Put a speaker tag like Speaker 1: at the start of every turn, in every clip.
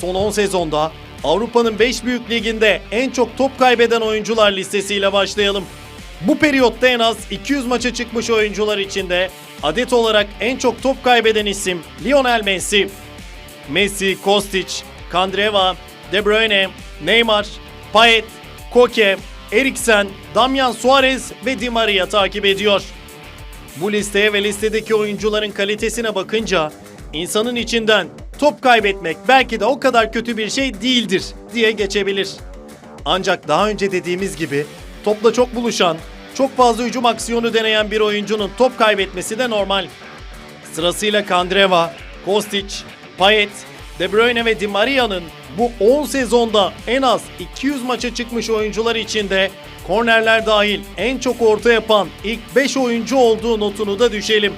Speaker 1: son 10 sezonda Avrupa'nın 5 büyük liginde en çok top kaybeden oyuncular listesiyle başlayalım. Bu periyotta en az 200 maça çıkmış oyuncular içinde adet olarak en çok top kaybeden isim Lionel Messi. Messi, Kostic, Kandreva, De Bruyne, Neymar, Payet, Koke, Eriksen, Damian Suarez ve Di Maria takip ediyor. Bu listeye ve listedeki oyuncuların kalitesine bakınca insanın içinden top kaybetmek belki de o kadar kötü bir şey değildir diye geçebilir. Ancak daha önce dediğimiz gibi topla çok buluşan, çok fazla hücum aksiyonu deneyen bir oyuncunun top kaybetmesi de normal. Sırasıyla Kandreva, Kostic, Payet, De Bruyne ve Di Maria'nın bu 10 sezonda en az 200 maça çıkmış oyuncular içinde kornerler dahil en çok orta yapan ilk 5 oyuncu olduğu notunu da düşelim.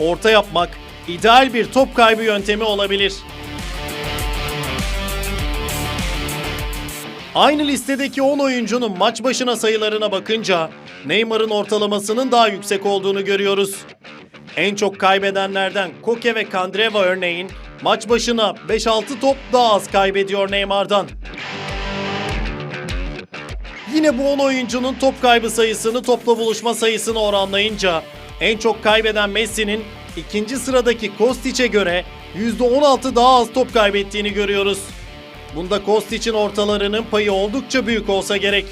Speaker 1: Orta yapmak ideal bir top kaybı yöntemi olabilir. Aynı listedeki 10 oyuncunun maç başına sayılarına bakınca Neymar'ın ortalamasının daha yüksek olduğunu görüyoruz. En çok kaybedenlerden Koke ve Kandreva örneğin maç başına 5-6 top daha az kaybediyor Neymar'dan. Yine bu 10 oyuncunun top kaybı sayısını topla buluşma sayısını oranlayınca en çok kaybeden Messi'nin ikinci sıradaki Kostic'e göre %16 daha az top kaybettiğini görüyoruz. Bunda Kostic'in ortalarının payı oldukça büyük olsa gerek.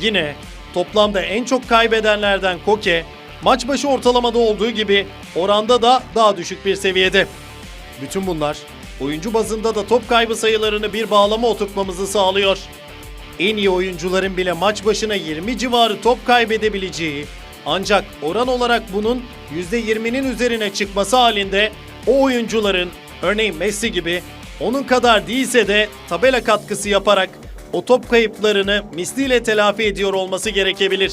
Speaker 1: Yine toplamda en çok kaybedenlerden Koke, maç başı ortalamada olduğu gibi oranda da daha düşük bir seviyede. Bütün bunlar oyuncu bazında da top kaybı sayılarını bir bağlama oturtmamızı sağlıyor. En iyi oyuncuların bile maç başına 20 civarı top kaybedebileceği ancak oran olarak bunun %20'nin üzerine çıkması halinde o oyuncuların örneğin Messi gibi onun kadar değilse de tabela katkısı yaparak o top kayıplarını misliyle telafi ediyor olması gerekebilir.